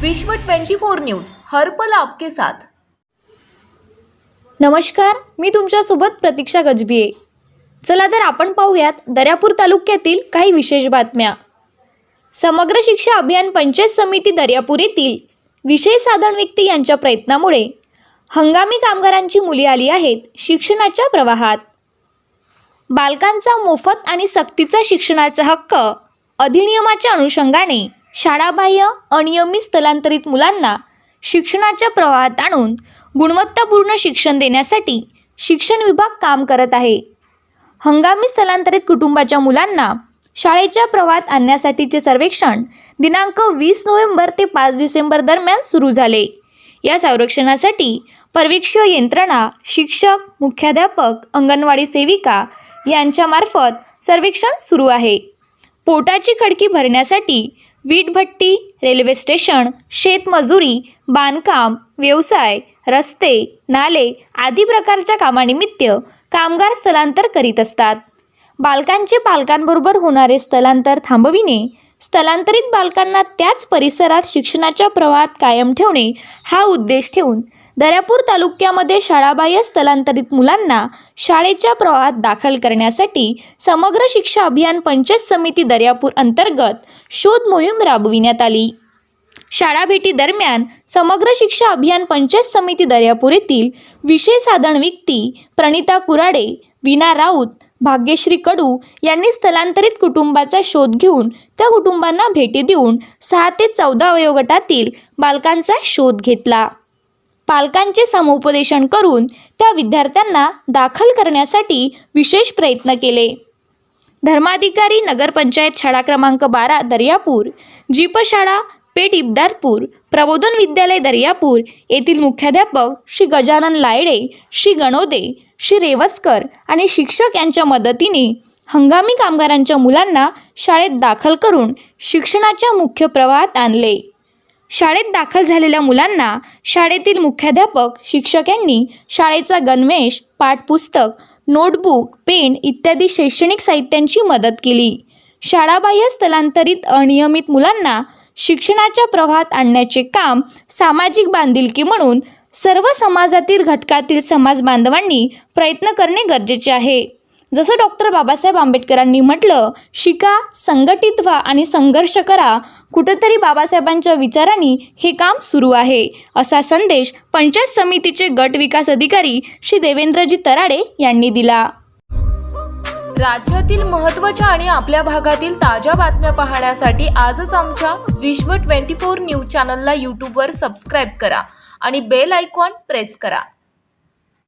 विश्व 24 न्यूज हर्पल आपके साथ. नमस्कार मी तुमच्यासोबत प्रतीक्षा गजबिये चला तर आपण पाहूयात दर्यापूर तालुक्यातील काही विशेष बातम्या. समग्र शिक्षा अभियान पंचायत समिती दर्यापूर येथील विषय साधन व्यक्ती यांच्या प्रयत्नामुळे हंगामी कामगारांची मुली आली आहेत शिक्षणाच्या प्रवाहात. बालकांचा मोफत आणि सक्तीचा शिक्षणाचा हक्क अधिनियमाच्या अनुषंगाने शाळाबाह्य अनियमित स्थलांतरित मुलांना शिक्षणाच्या प्रवाहात आणून गुणवत्तापूर्ण शिक्षण देण्यासाठी शिक्षण विभाग काम करत आहे. हंगामी स्थलांतरित कुटुंबाच्या मुलांना शाळेच्या प्रवाहात आणण्यासाठीचे सर्वेक्षण दिनांक वीस नोव्हेंबर ते पाच डिसेंबर दरम्यान सुरू झाले. या संरक्षणासाठी पर्यवेक्षण यंत्रणा शिक्षक मुख्याध्यापक अंगणवाडी सेविका यांच्यामार्फत सर्वेक्षण सुरू आहे. पोटाची खडकी भरण्यासाठी वीटभट्टी रेल्वे स्टेशन शेतमजुरी बांधकाम व्यवसाय रस्ते नाले आदी प्रकारच्या कामानिमित्त कामगार स्थलांतर करीत असतात. बालकांचे पालकांबरोबर होणारे स्थलांतर थांबविणे स्थलांतरित बालकांना त्याच परिसरात शिक्षणाच्या प्रवाहात कायम ठेवणे हा उद्देश ठेवून दर्यापूर तालुक्यामध्ये शाळाबाह्य स्थलांतरित मुलांना शाळेच्या प्रवाहात दाखल करण्यासाठी समग्र शिक्षा अभियान पंचायत समिती दर्यापूर अंतर्गत शोध मोहीम राबविण्यात आली. शाळा भेटी दरम्यान समग्र शिक्षा अभियान पंचायत समिती दर्यापूर येथील विषय साधन व्यक्ती प्रणिता कुराडे विना राऊत भाग्यश्री कडू यांनी स्थलांतरित कुटुंबाचा शोध घेऊन त्या कुटुंबांना भेटी देऊन सहा ते चौदा वयोगटातील बालकांचा शोध घेतला. पालकांचे समुपदेशन करून त्या विद्यार्थ्यांना दाखल करण्यासाठी विशेष प्रयत्न केले. धर्माधिकारी नगरपंचायत शाळा क्रमांक बारा दर्यापूर जीपशाळा पेठ इब्दारपूर प्रबोधन विद्यालय दर्यापूर येथील मुख्याध्यापक श्री गजानन लायडे श्री गणोदे श्री रेवस्कर आणि शिक्षक यांच्या मदतीने हंगामी कामगारांच्या मुलांना शाळेत दाखल करून शिक्षणाच्या मुख्य प्रवाहात आणले. शाळेत दाखल झालेल्या मुलांना शाळेतील मुख्याध्यापक शिक्षकांनी शाळेचा गणवेश पाठपुस्तक नोटबुक पेन इत्यादी शैक्षणिक साहित्यांची मदत केली. शाळाबाह्य स्थलांतरित अनियमित मुलांना शिक्षणाच्या प्रवाहात आणण्याचे काम सामाजिक बांधिलकी म्हणून सर्व समाजातील घटकातील समाज बांधवांनी प्रयत्न करणे गरजेचे आहे. जसं डॉक्टर बाबासाहेब आंबेडकरांनी म्हटलं शिका संघटित व्हा आणि संघर्ष करा. कुठंतरी बाबासाहेबांच्या विचारांनी हे काम सुरू आहे असा संदेश पंचायत समितीचे गट विकास अधिकारी श्री देवेंद्रजी तराडे यांनी दिला. राज्यातील महत्त्वाच्या आणि आपल्या भागातील ताज्या बातम्या पाहण्यासाठी आजच आमच्या विश्व 24 न्यूज चॅनलला यूट्यूबवर सबस्क्राईब करा आणि बेल आयकॉन प्रेस करा.